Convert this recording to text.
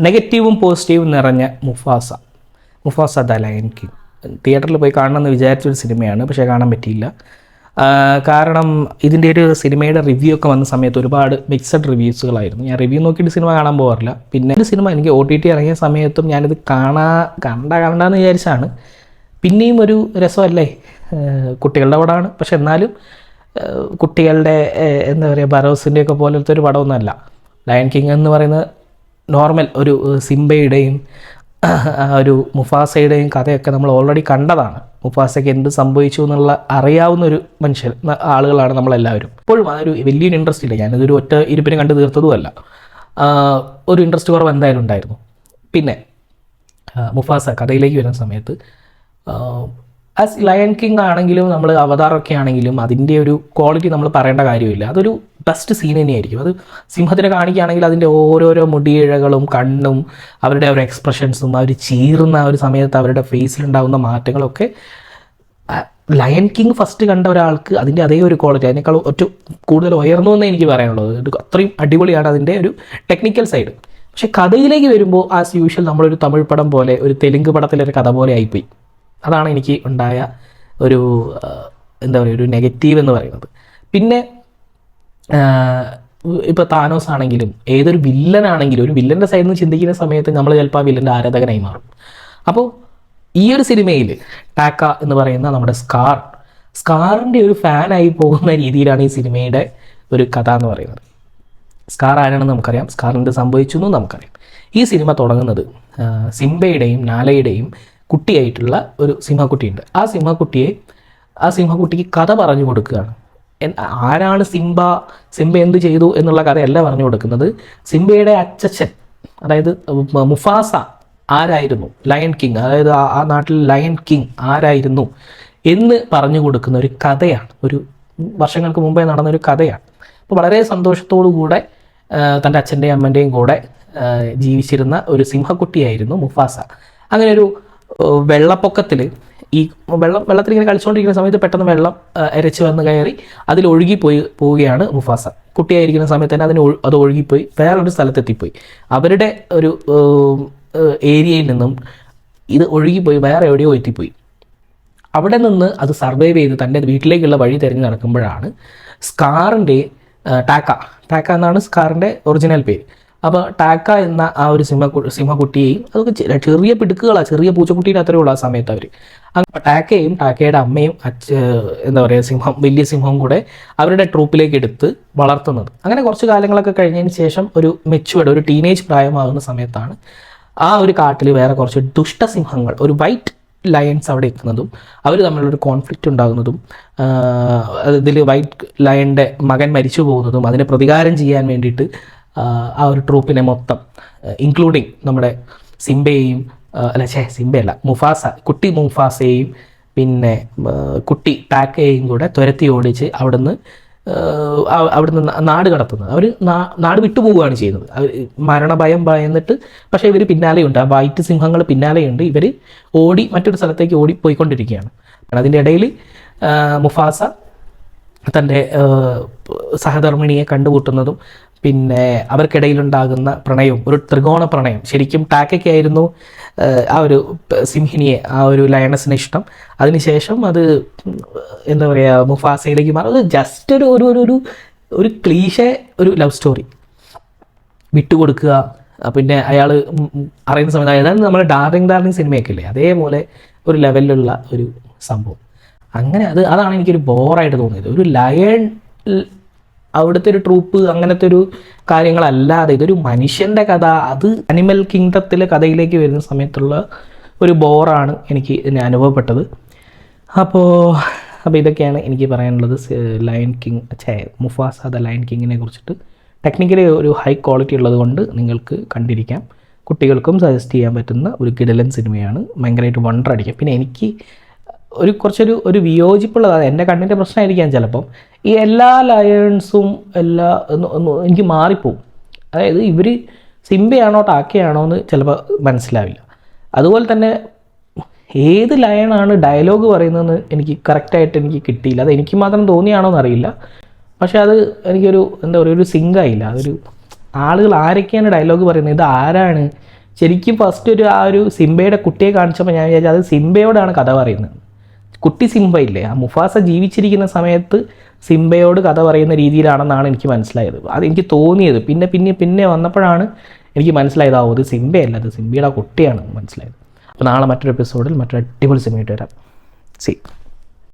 നെഗറ്റീവും പോസിറ്റീവും നിറഞ്ഞ Mufasa. Mufasa the Lion King. തിയേറ്ററിൽ പോയി കാണണമെന്ന് വിചാരിച്ചൊരു സിനിമയാണ് പക്ഷേ കാണാൻ പറ്റിയില്ല. കാരണം ഇതിന്റെ ഒരു സിനിമയുടെ റിവ്യൂ ഒക്കെ വന്ന സമയത്ത് ഒരുപാട് മിക്സഡ് റിവ്യൂസുകളായിരുന്നു. ഞാൻ റിവ്യൂ നോക്കിയിട്ട് സിനിമ കാണാൻ പോകാറില്ല. പിന്നെ ഒരു സിനിമ എനിക്ക് ഒ ടി ടി ഇറങ്ങിയ സമയത്തും ഞാനിത് കാണാ കണ്ട കണ്ടെന്ന് വിചാരിച്ചാണ്. പിന്നെയും ഒരു രസമല്ലേ? കുട്ടികളുടെ പടമാണ്. പക്ഷെ എന്നാലും കുട്ടികളുടെ എന്താ പറയുക ബറോസിന്റെ ഒക്കെ പോലത്തെ ഒരു പടമൊന്നുമല്ല. ലയൺ കിങ് എന്ന് പറയുന്നത് നോർമൽ ഒരു സിംബയുടെയും ഒരു മുഫാസയുടെയും കഥയൊക്കെ നമ്മൾ ഓൾറെഡി കണ്ടതാണ്. മുഫാസയ്ക്ക് എന്ത് സംഭവിച്ചു എന്നുള്ള അറിയാവുന്ന ഒരു മനുഷ്യർ ആളുകളാണ് നമ്മളെല്ലാവരും. ഇപ്പോഴും അതൊരു വലിയൊരു ഇൻട്രസ്റ്റ് ഇല്ല. ഞാനിതൊരു ഒറ്റ ഇരുപ്പിനെ കണ്ട് തീർത്തതുമല്ല. ഒരു ഇൻട്രസ്റ്റ് കുറവ് എന്തായാലും ഉണ്ടായിരുന്നു. പിന്നെ മുഫാസ കഥയിലേക്ക് വരുന്ന സമയത്ത് ആസ് ലയൺ കിങ് ആണെങ്കിലും നമ്മൾ അവതാറൊക്കെ ആണെങ്കിലും അതിന്റെ ഒരു ക്വാളിറ്റി നമ്മൾ പറയേണ്ട കാര്യമില്ല. അതൊരു ബെസ്റ്റ് സീൻ തന്നെയായിരിക്കും. അത് സിംഹത്തിനെ കാണിക്കുകയാണെങ്കിൽ അതിന്റെ ഓരോരോ മുടിയിഴകളും കണ്ണും അവരുടെ ഓരോ എക്സ്പ്രഷൻസും അവർ ചീറുന്ന ആ ഒരു സമയത്ത് അവരുടെ ഫേസിലുണ്ടാകുന്ന മാറ്റങ്ങളൊക്കെ ലയൺ കിങ് ഫസ്റ്റ് കണ്ട ഒരാൾക്ക് അതിന്റെ അതേ ഒരു ക്വാളിറ്റി അതിനേക്കാൾ ഒറ്റ കൂടുതൽ ഉയർന്നു എന്നേ എനിക്ക് പറയാനുള്ളത്. അത്രയും അടിപൊളിയാണ് അതിന്റെ ഒരു ടെക്നിക്കൽ സൈഡ് പക്ഷെ കഥയിലേക്ക് വരുമ്പോൾ ആസ് യൂഷ്വൽ നമ്മളൊരു തമിഴ് പടം പോലെ ഒരു തെലുങ്ക് പടത്തിലെ ഒരു കഥ പോലെ ആയിപ്പോയി. അതാണ് എനിക്ക് ഉണ്ടായ ഒരു എന്താ പറയുക ഒരു നെഗറ്റീവ് എന്ന് പറയുന്നത്. പിന്നെ ഇപ്പോൾ താനോസ് ആണെങ്കിലും ഏതൊരു വില്ലൻ ആണെങ്കിലും ഒരു വില്ലന്റെ സൈഡിൽ നിന്ന് ചിന്തിക്കുന്ന സമയത്ത് നമ്മൾ ചിലപ്പോൾ ആ വില്ലന്റെ ആരാധകനായി മാറും. അപ്പോൾ ഈ ഒരു സിനിമയിൽ ടാക്ക എന്ന് പറയുന്ന നമ്മുടെ സ്കാർ സ്കാറിന്റെ ഒരു ഫാനായി പോകുന്ന രീതിയിലാണ് ഈ സിനിമയുടെ ഒരു കഥ എന്ന് പറയുന്നത്. സ്കാർ ആരാണെന്ന് നമുക്കറിയാം. എന്ത് സംഭവിച്ചു എന്നും നമുക്കറിയാം. ഈ സിനിമ തുടങ്ങുന്നത് സിംബയുടെയും നാലയുടെയും കുട്ടിയായിട്ടുള്ള ഒരു സിംഹക്കുട്ടിയുണ്ട്. ആ സിംഹക്കുട്ടിയെ ആ സിംഹക്കുട്ടിക്ക് കഥ പറഞ്ഞു കൊടുക്കുകയാണ്. ആരാണ് സിംബ സിംബ എന്ത് ചെയ്തു എന്നുള്ള കഥയല്ല പറഞ്ഞു കൊടുക്കുന്നത്. സിംബയുടെ അച്ചച്ചൻ അതായത് മുഫാസ ആരായിരുന്നു? ലയൺ കിങ് അതായത് ആ നാട്ടിൽ ലയൺ കിങ് ആരായിരുന്നു എന്ന് പറഞ്ഞു കൊടുക്കുന്ന ഒരു കഥയാണ്. ഒരു വർഷങ്ങൾക്ക് മുമ്പേ നടന്ന ഒരു കഥയാണ്. അപ്പോൾ വളരെ സന്തോഷത്തോടു കൂടെ തന്റെ അച്ഛന്റെയും അമ്മന്റെയും കൂടെ ജീവിച്ചിരുന്ന ഒരു സിംഹക്കുട്ടിയായിരുന്നു മുഫാസ. അങ്ങനെ ഒരു വെള്ളപ്പൊക്കത്തിൽ ഈ വെള്ളം വെള്ളത്തിൽ ഇങ്ങനെ കളിച്ചുകൊണ്ടിരിക്കുന്ന സമയത്ത് പെട്ടെന്ന് വെള്ളം എരച്ച് വന്ന് കയറി അതിൽ ഒഴുകിപ്പോയി പോവുകയാണ് മുഫാസ. കുട്ടിയായിരിക്കുന്ന സമയത്ത് തന്നെ അതിന് അത് ഒഴുകിപ്പോയി വേറൊരു സ്ഥലത്തെത്തിപ്പോയി. അവരുടെ ഒരു ഏരിയയിൽ നിന്നും ഇത് ഒഴുകിപ്പോയി വേറെ എവിടെയോ എത്തിപ്പോയി. അവിടെ നിന്ന് അത് സർവൈവ് ചെയ്ത് തന്റെ വീട്ടിലേക്കുള്ള വഴി തിരഞ്ഞു നടക്കുമ്പോഴാണ് സ്കാറിന്റെ ടാക്ക. ടാക്ക എന്നാണ് സ്കാറിന്റെ ഒറിജിനൽ പേര്. അപ്പോൾ ടാക്ക എന്ന ആ ഒരു സിംഹ സിംഹക്കുട്ടിയെയും അതൊക്കെ ചെറിയ പിടുക്കുകളാണ് ചെറിയ പൂച്ചക്കുട്ടീന്റെ അത്രയേ ഉള്ളൂ ആ സമയത്ത് അവർ അപ്പോൾ ടാക്കയും ടാക്കയുടെ അമ്മയും അച്ഛ എന്താ പറയുക സിംഹം വലിയ സിംഹവും കൂടെ അവരുടെ ട്രൂപ്പിലേക്ക് എടുത്ത് വളർത്തുന്നത്. അങ്ങനെ കുറച്ച് കാലങ്ങളൊക്കെ കഴിഞ്ഞതിന് ശേഷം ഒരു മെച്ചുവേർഡ് ഒരു ടീനേജ് പ്രായമാകുന്ന സമയത്താണ് ആ ഒരു കാട്ടിൽ വേറെ കുറച്ച് ദുഷ്ടസിംഹങ്ങൾ ഒരു വൈറ്റ് ലയൺസ് അവിടെ എത്തുന്നതും അവർ തമ്മിലൊരു കോൺഫ്ലിക്റ്റ് ഉണ്ടാകുന്നതും ഇതിൽ വൈറ്റ് ലയണിന്റെ മകൻ മരിച്ചു പോകുന്നതും അതിനെ പ്രതികാരം ചെയ്യാൻ വേണ്ടിയിട്ട് ആ, ഒരു ട്രൂപ്പിനെ മൊത്തം ഇൻക്ലൂഡിങ് നമ്മുടെ സിംബയെയും അല്ല ഛേ സിംബയല്ല മുഫാസ കുട്ടി മുഫാസയെയും പിന്നെ കുട്ടി ടാക്കയെയും കൂടെ തുരത്തി ഓടിച്ച് അവിടുന്ന് അവിടുന്ന് നാട് കടത്തുന്നത്. അവർ നാട് വിട്ടുപോവുകയാണ് ചെയ്യുന്നത്. അവർ മരണഭയം ഭയന്നിട്ട് പക്ഷേ ഇവർ പിന്നാലെയുണ്ട്. ആ വൈറ്റ് സിംഹങ്ങൾ പിന്നാലെയുണ്ട്. ഇവർ ഓടി മറ്റൊരു സ്ഥലത്തേക്ക് ഓടി പോയിക്കൊണ്ടിരിക്കുകയാണ് അതിന്റെ ഇടയിൽ മുഫാസ തന്റെ സഹധർമ്മിണിയെ കണ്ടുമുട്ടുന്നതും പിന്നെ അവർക്കിടയിലുണ്ടാകുന്ന പ്രണയവും ഒരു ത്രികോണ പ്രണയം. ശരിക്കും ടാക്കയ്ക്കായിരുന്നു ആ ഒരു സിംഹിനിയെ ആ ഒരു ലയണസിന് ഇഷ്ടം. അതിനുശേഷം അത് എന്താ പറയുക മുഫാസയിലേക്ക് മാറും. അത് ജസ്റ്റ് ഒരു ഒരു ഒരു ഒരു ക്ലീഷെ ഒരു ലവ് സ്റ്റോറി വിട്ടുകൊടുക്കുക പിന്നെ അയാൾ അറിയുന്ന സമയത്ത് അതായത് നമ്മുടെ ഡാർലിംഗ് ഡാർലിംഗ് സിനിമയൊക്കെ ഇല്ലേ അതേപോലെ ഒരു ലെവലിലുള്ള ഒരു സംഭവം. അങ്ങനെ അത് അതാണ് എനിക്കൊരു ബോറായിട്ട് തോന്നിയത്. ഒരു ലയൺ അവിടുത്തെ ഒരു ട്രൂപ്പ് അങ്ങനത്തെ ഒരു കാര്യങ്ങളല്ലാതെ ഇതൊരു മനുഷ്യന്റെ കഥ. അത് അനിമൽ കിങ്ഡത്തിലെ കഥയിലേക്ക് വരുന്ന സമയത്തുള്ള ഒരു ബോറാണ് എനിക്ക് അനുഭവപ്പെട്ടത്. അപ്പോൾ അപ്പോൾ ഇതൊക്കെയാണ് എനിക്ക് പറയാനുള്ളത്. ലയൺ കിങ് ചേ മുഫാസ ദ ലയൺ കിങ്ങിനെ കുറിച്ചിട്ട്. ടെക്നിക്കലി ഒരു ഹൈ ക്വാളിറ്റി ഉള്ളത് കൊണ്ട് നിങ്ങൾക്ക് കണ്ടിരിക്കാം. കുട്ടികൾക്കും സജസ്റ്റ് ചെയ്യാൻ പറ്റുന്ന ഒരു കിടലൻ സിനിമയാണ്. ഭയങ്കരമായിട്ട് വണ്ടർ അടിക്കാം. പിന്നെ എനിക്ക് ഒരു കുറച്ചൊരു ഒരു വിയോജിപ്പുള്ളതാണ്. എന്റെ കണ്ണിന്റെ പ്രശ്നമായിരിക്കാം ചിലപ്പം. ഈ എല്ലാ ലയൺസും എല്ലാ എനിക്ക് മാറിപ്പോവും. അതായത് ഇവർ സിംബയാണോ ടാക്കയാണോ എന്ന് ചിലപ്പോൾ മനസ്സിലാവില്ല. അതുപോലെ തന്നെ ഏത് ലയണാണ് ഡയലോഗ് പറയുന്നതെന്ന് എനിക്ക് കറക്റ്റായിട്ട് എനിക്ക് കിട്ടിയില്ല. അത് എനിക്ക് മാത്രം തോന്നിയാണോ എന്നറിയില്ല. പക്ഷേ അത് എനിക്കൊരു എന്താ പറയുക ഒരു സിങ്കായില്ല അതൊരു ആളുകൾ ആരൊക്കെയാണ് ഡയലോഗ് പറയുന്നത്? ഇത് ആരാണ്? ശരിക്കും ഫസ്റ്റ് ഒരു ആ ഒരു സിംബയുടെ കുട്ടിയെ കാണിച്ചപ്പോൾ ഞാൻ വിചാരിച്ചത് അത് സിംബയോടാണ് കഥ പറയുന്നത്. കുട്ടി സിംബ ഇല്ലേ ആ മുഫാസ ജീവിച്ചിരിക്കുന്ന സമയത്ത് സിംബയോട് കഥ പറയുന്ന രീതിയിലാണെന്നാണ് എനിക്ക് മനസ്സിലായത്. അത് എനിക്ക് തോന്നിയത്. പിന്നെ പിന്നെ പിന്നെ വന്നപ്പോഴാണ് എനിക്ക് മനസ്സിലായത് ആ ഒരു സിംബയല്ല അത് സിംബയുടെ കുട്ടിയാണ് മനസ്സിലായത്. അപ്പോൾ നാളെ മറ്റൊരു എപ്പിസോഡിൽ മറ്റൊരു അടിപൊളി സിനിമയായിട്ട് വരാം. സി